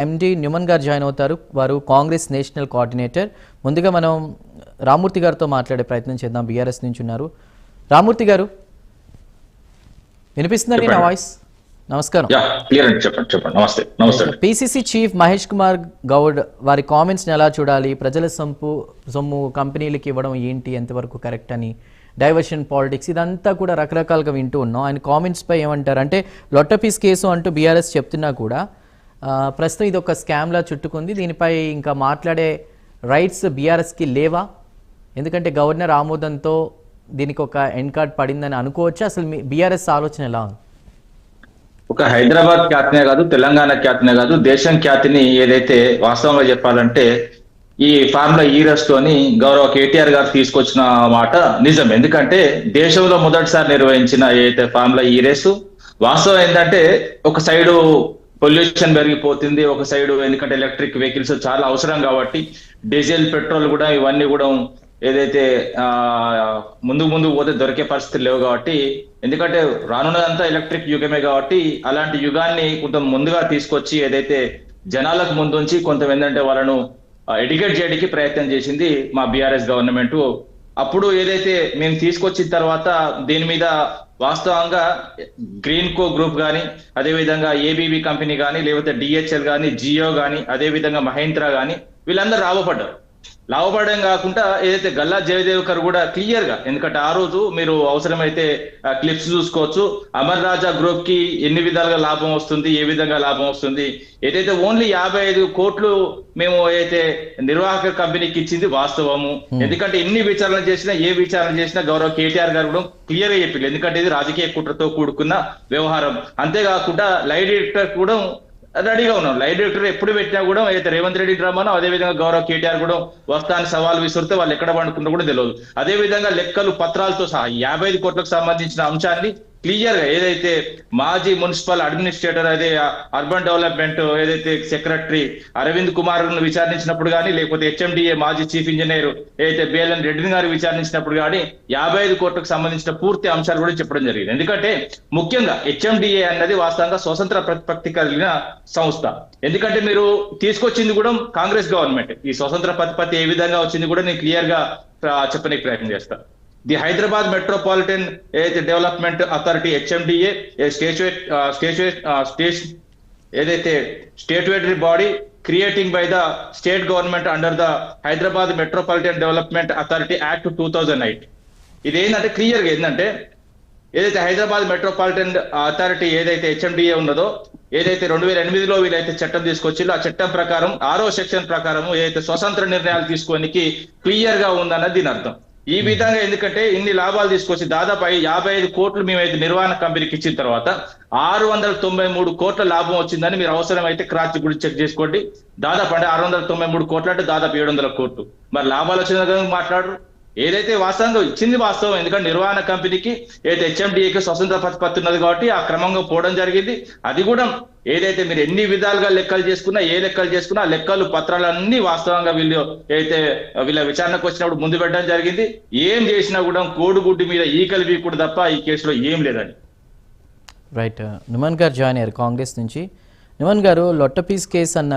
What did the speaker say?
ఎండి Neumann గారు join అవుతారు. వారు కాంగ్రెస్ నేషనల్ కోఆర్డినేటర్. ముందుగా మనం రామూర్తి గారితో మాట్లాడే ప్రయత్నం చేద్దాం. బీఆర్ఎస్ నుంచి ఉన్నారు. రామూర్తి గారు వినిపిస్తుందండి నా. వాయిస్? నమస్కారం. చెప్పండి చెప్పండి. నమస్తే నమస్తే అండి. పిసిసి చీఫ్ మహేష్ కుమార్ గౌడ్ వారి కామెంట్స్ని ఎలా చూడాలి? ప్రజల సొంపు సొమ్ము కంపెనీలకి ఇవ్వడం ఏంటి? ఎంతవరకు కరెక్ట్ అని? డైవర్షన్ పాలిటిక్స్ ఇదంతా కూడా రకరకాలుగా వింటూ ఉన్నాం. ఆయన కామెంట్స్పై ఏమంటారు? అంటే లొట్టపీస్ కేసు అంటూ బీఆర్ఎస్ చెప్తున్నా కూడా ప్రస్తుతం ఇది ఒక స్కామ్లా చుట్టుకుంది. దీనిపై ఇంకా మాట్లాడే రైట్స్ బీఆర్ఎస్కి లేవా? ఎందుకంటే గవర్నర్ ఆమోదంతో దీనికి ఒక ఎండ్ కార్డ్ పడిందని అనుకోవచ్చు? అసలు మీ బీఆర్ఎస్ ఆలోచన ఎలా ఉంది? ఒక హైదరాబాద్ ఖ్యాతినే కాదు తెలంగాణ ఖ్యాతినే కాదు దేశం ఖ్యాతిని ఏదైతే వాస్తవంగా చెప్పాలంటే ఈ ఫార్ములా ఈరస్ తోని గౌరవ కేటీఆర్ గారు తీసుకొచ్చిన మాట నిజం. ఎందుకంటే దేశంలో మొదటిసారి నిర్వహించిన ఏదైతే ఫార్ములా ఈ రేసు వాస్తవం ఏంటంటే ఒక సైడు పొల్యూషన్ పెరిగిపోతుంది ఒక సైడు ఎందుకంటే ఎలక్ట్రిక్ వెహికల్స్ చాలా అవసరం కాబట్టి డీజిల్ పెట్రోల్ కూడా ఇవన్నీ కూడా ఏదైతే ఆ ముందు ముందు పోతే దొరికే పరిస్థితులు లేవు కాబట్టి ఎందుకంటే రానున్నదంతా ఎలక్ట్రిక్ యుగమే కాబట్టి అలాంటి యుగాన్ని కొంత ముందుగా తీసుకొచ్చి ఏదైతే జనాలకు ముందుంచి కొంత ఏంటంటే వాళ్ళను ఎడ్యుకేట్ చేయడానికి ప్రయత్నం చేసింది మా బీఆర్ఎస్ గవర్నమెంట్. అప్పుడు ఏదైతే మేము తీసుకొచ్చిన తర్వాత దీని మీద వాస్తవంగా గ్రీన్ కో గ్రూప్ కానీ అదేవిధంగా ఏబీబీ కంపెనీ కానీ లేకపోతే డిహెచ్ఎల్ కానీ జియో కానీ అదేవిధంగా మహేంద్ర కానీ వీళ్ళందరూ రాబోపడ్డారు. లాభపడడం కాకుండా ఏదైతే గల్లా జయదేవ్కర్ కూడా క్లియర్గా ఎందుకంటే ఆ రోజు మీరు అవసరమైతే క్లిప్స్ చూసుకోవచ్చు. అమర్ రాజా గ్రూప్కి ఎన్ని విధాలుగా లాభం వస్తుంది ఏ విధంగా లాభం వస్తుంది? ఏదైతే ఓన్లీ యాభై ఐదు కోట్లు మేము ఏదైతే నిర్వాహక కంపెనీకి ఇచ్చింది వాస్తవము. ఎందుకంటే ఎన్ని విచారణ చేసినా ఏ విచారణ చేసినా గౌరవ కేటీఆర్ గారు కూడా క్లియర్గా చెప్పింది ఎందుకంటే ఇది రాజకీయ కుట్రతో కూడుకున్న వ్యవహారం. అంతేకాకుండా లైట్ డైరెక్టర్ కూడా రెడీగా ఉన్నాం. లైవ్ డైరెక్టర్ ఎప్పుడు పెట్టినా కూడా అయితే రేవంత్ రెడ్డి డ్రామాను అదే విధంగా గౌరవ్ కేటీఆర్ కూడా వస్తాని సవాల్ విసురితే వాళ్ళు ఎక్కడ పండుకుంటో కూడా తెలియదు అదే విధంగా లెక్కలు పత్రాలతో సహా యాభై ఐదు కోట్లకు సంబంధించిన అంశాన్ని క్లియర్గా ఏదైతే మాజీ మున్సిపల్ అడ్మినిస్ట్రేటర్ అదే అర్బన్ డెవలప్మెంట్ ఏదైతే సెక్రటరీ అరవింద్ కుమార్ను విచారించినప్పుడు కానీ లేకపోతే హెచ్ఎండిఏ మాజీ చీఫ్ ఇంజనీర్ ఏదైతే బేలన్ రెడ్డి గారు విచారించినప్పుడు కానీ యాభై ఐదు కోట్లకు సంబంధించిన పూర్తి అంశాలు కూడా చెప్పడం జరిగింది. ఎందుకంటే ముఖ్యంగా హెచ్ఎండిఏ అన్నది వాస్తవంగా స్వతంత్ర ప్రతిపత్తి కలిగిన సంస్థ. ఎందుకంటే మీరు తీసుకొచ్చింది కూడా కాంగ్రెస్ గవర్నమెంట్. ఈ స్వతంత్ర ప్రతిపత్తి ఏ విధంగా వచ్చింది కూడా నేను క్లియర్గా చెప్పడానికి ప్రయత్నం చేస్తాను ది హైదరాబాద్ మెట్రోపాలిటన్ ఏదైతే development authority HMDA statute statute state ఏదైతే statutory body creating by the state government under the Hyderabad metropolitan development authority act two thousand eight. ఇది ఏంటంటే క్లియర్గా ఏంటంటే ఏదైతే హైదరాబాద్ మెట్రోపాలిటన్ అథారిటీ ఏదైతే హెచ్ఎండిఏ ఉన్నదో ఏదైతే రెండు వేల ఎనిమిదిలో వీళ్ళైతే చట్టం తీసుకొచ్చిల్లో ఆ చట్టం ప్రకారం ఆరో సెక్షన్ ప్రకారం ఏదైతే స్వతంత్ర నిర్ణయాలు తీసుకోనికి క్లియర్గా ఉందన్నది దీని అర్థం. ఈ విధంగా ఎందుకంటే ఇన్ని లాభాలు తీసుకొచ్చి దాదాపు యాభై ఐదు కోట్లు మేమైతే నిర్వహణ కంపెనీకి ఇచ్చిన తర్వాత ఆరు వందల తొంభై మూడు కోట్ల లాభం వచ్చిందని మీరు అవసరమైతే క్రాచ్ గురించి చెక్ చేసుకోండి. దాదాపు అంటే ఆరు వందల తొంభై మూడు కోట్లు అంటే దాదాపు ఏడు వందల కోట్లు. మరి లాభాలు వచ్చిన మాట్లాడరు. ఏదైతే వాస్తవంగా ఇచ్చింది వాస్తవం ఎందుకంటే నిర్వహణ కంపెనీకి ఏదైతే హెచ్ఎండిఏకి స్వతంత్ర ప్రతిపత్తి ఉన్నది కాబట్టి ఆ క్రమంగా పోవడం జరిగింది. అది కూడా ఏదైతే మీరు ఎన్ని విధాలుగా లెక్కలు చేసుకున్నా ఏ లెక్కలు చేసుకున్నా ఆ లెక్కలు పత్రాలన్నీ వాస్తవంగా వీళ్ళు ఏదైతే వీళ్ళ విచారణకు వచ్చినప్పుడు ముందు పెట్టడం జరిగింది. ఏం చేసినా కూడా కోడిగుడ్డు మీద ఈకలు వీకుడు తప్ప ఈ కేసులో ఏం లేదని రైట్ నుమన్ గారు జాయిన్ అయ్యారు కాంగ్రెస్ నుంచి. నుమన్ గారు లొట్టపీస్ కేసు అన్న